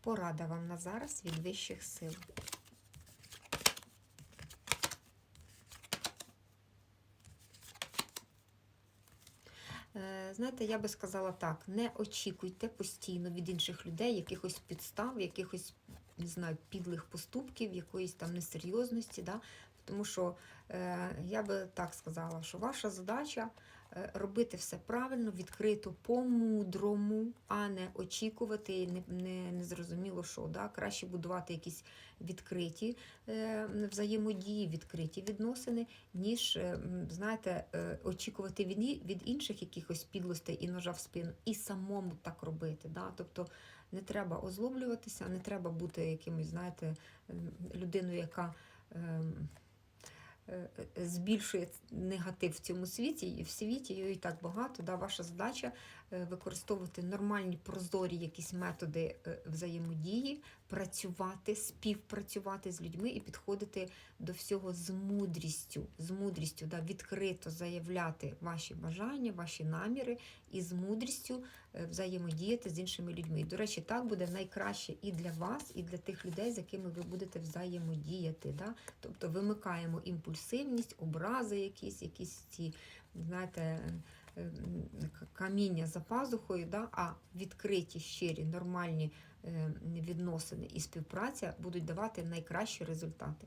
Порада вам на зараз від вищих сил. Е, Знаєте, я би сказала так: не очікуйте постійно від інших людей якихось підстав, якихось не знаю, підлих поступків, якоїсь там несерйозності. Да? Тому що е, я би так сказала, що ваша задача робити все правильно, відкрито, по-мудрому, а не очікувати, не, не, не зрозуміло що. Да? Краще будувати якісь відкриті е, взаємодії, відкриті відносини, ніж, е, знаєте, е, очікувати від, від інших якихось підлостей і ножа в спину, і самому так робити. Да? Тобто не треба озлоблюватися, не треба бути якимось, знаєте, людиною, яка. е, е, Збільшує негатив в цьому світі, і в світі його і так багато. Да? Ваша задача е, використовувати нормальні прозорі якісь методи е, взаємодії, працювати, співпрацювати з людьми і підходити до всього з мудрістю, з мудрістю, да? відкрито заявляти ваші бажання, ваші наміри і з мудрістю е, взаємодіяти з іншими людьми. До речі, так буде найкраще і для вас, і для тих людей, з якими ви будете взаємодіяти. Да? Тобто вимикаємо імпульсивність, образи якісь, якісь ці, знаєте, каміння за пазухою, да? а відкриті, щирі, нормальні е, відносини і співпраця будуть давати найкращі результати.